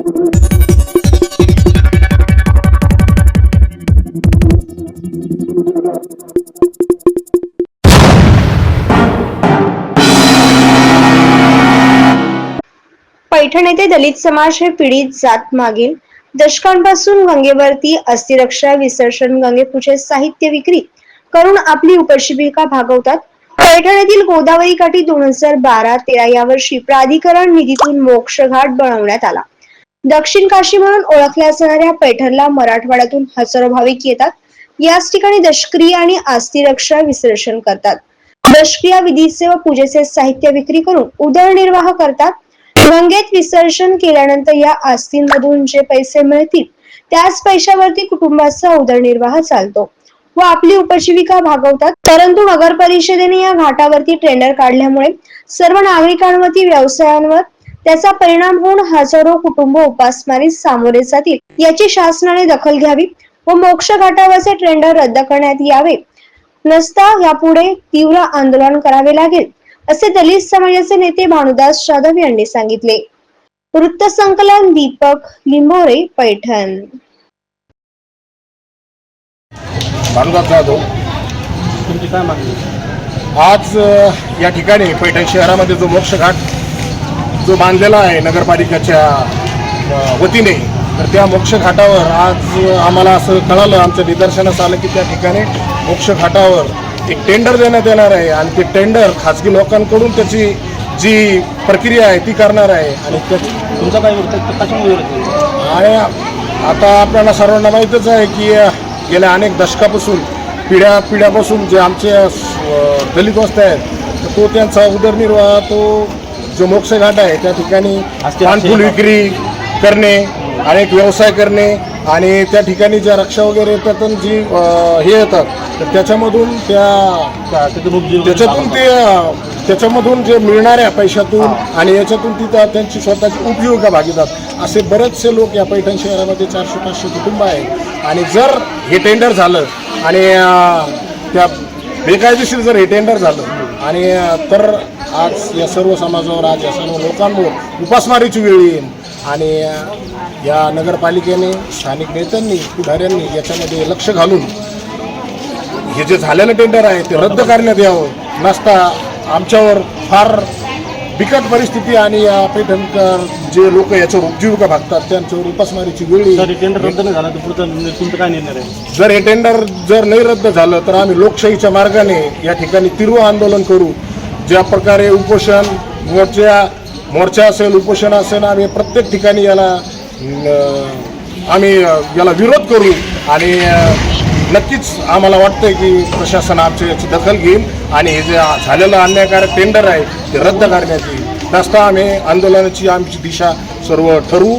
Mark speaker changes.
Speaker 1: पैठण येथे दलित समाज हे पीडित जात मागील. दशकांपासून गंगेवरती अस्थिरक्षा विसर्जन गंगेपूजे साहित्य विक्री करून आपली उपजीविका भागवतात. पैठण येथील गोदावरी काठी दोन हजार बारा तेरा या वर्षी प्राधिकरण निधीतून मोक्षघाट बनवण्यात आला. दक्षिण काशी म्हणून ओळखल्या जाणाऱ्या पैठणला मराठवाड्यातून हजारो भाविक येतात. याच ठिकाणी दशक्रिया आणि आस्तिरक्षा विसर्जन करतात. दशक्रिया विधीचे व पूजेचे साहित्य विक्री करून उदरनिर्वाह करतात. गंगेत विसर्जन केल्यानंतर या आस्तींमधून जे पैसे मिळतील त्याच पैशावरती कुटुंबाचा उदरनिर्वाह चालतो व आपली उपजीविका भागवतात. परंतु नगर परिषदेने या घाटावरती टेंडर काढल्यामुळे सर्व नागरिकांवरती व्यवसायांवर त्याचा परिणाम होऊन हजारो कुटुंब उपासमारीस सामोरे जातील याची शासनाने दखल घ्यावी व मोक्ष घाटावरचे टेंडर रद्द करण्यात यावे. नसता यापुढे तीव्र आंदोलन करावे लागेल असे दलित समाजाचे नेते भानुदास जाधव यांनी सांगितले. वृत्तसंकलन दीपक लिंबोरे पैठण.
Speaker 2: भानुदास जाधव.
Speaker 3: तुमची काय मागणी?
Speaker 2: आज या ठिकाणी पैठण शहरामध्ये जो मोक्षघाट जो बांधलेला आहे नगरपालिकेच्या वतीने तर त्या मोक्षघाटावर आज आम्हाला असं कळालं आमच्या निदर्शनास आलं की त्या ठिकाणी मोक्षघाटावर एक टेंडर देण्यात येणार आहे. आणि ते टेंडर खाजगी लोकांकडून त्याची जी प्रक्रिया आहे ती करणार आहे. आणि त्याची
Speaker 3: तुमचा काय?
Speaker 2: आणि आता आपल्याला सर्वांना माहीतच आहे की गेल्या अनेक दशकापासून पिढ्या पिढ्यापासून जे आमचे दलित वस्त्या आहेत तर तो त्यांचा उदरनिर्वाह तो जो मोक्षघाट आहे त्या ठिकाणी पानफुल विक्री करणे अनेक व्यवसाय करणे आणि त्या ठिकाणी ज्या रक्षा वगैरे येतात जी हे येतात तर त्याच्यामधून त्या त्याच्यातून ते त्याच्यामधून जे मिळणाऱ्या पैशातून आणि याच्यातून ती त्या- त्यांची स्वतःची उपजीविका भागीतात असे बरेचसे लोक या पैठण शहरामध्ये चारशे पाचशे कुटुंब आहेत आणि जर हे टेंडर झालं आणि त्या बेकायदेशीर जर हे टेंडर झालं आणि तर आज या सर्व समाजावर आज या सर्व लोकांवर उपासमारीची वेळ येईल. आणि या नगरपालिकेने स्थानिक नेत्यांनी पुढाऱ्यांनी याच्यामध्ये लक्ष घालून हे जे झालेलं टेंडर आहे ते रद्द करण्यात यावं. नसता आमच्यावर फार बिकट परिस्थिती आणि या पैठणकर जे लोक याच्यावर उपजीविका भागतात त्यांच्यावर उपासमारीची वेळ.
Speaker 3: टेंडर रद्द नाही झाला तर पुढचा निर्णय तुमचा काय निर्णय राहील?
Speaker 2: जर हे टेंडर जर नाही रद्द झालं तर आम्ही लोकशाहीच्या मार्गाने या ठिकाणी तीव्र आंदोलन करू. ज्या प्रकारे उपोषण मोर्चा मोर्चा असेल उपोषण असेल आम्ही प्रत्येक ठिकाणी याला आम्ही याला विरोध करू आणि नक्कीच आम्हाला वाटतंय की प्रशासन आमच्या याची दखल घेईल आणि हे जे झालेलं अन्यायकारक टेंडर आहे ते रद्द करण्यात येईल तसता आम्ही आंदोलनाची आमची दिशा सर्व ठरवू.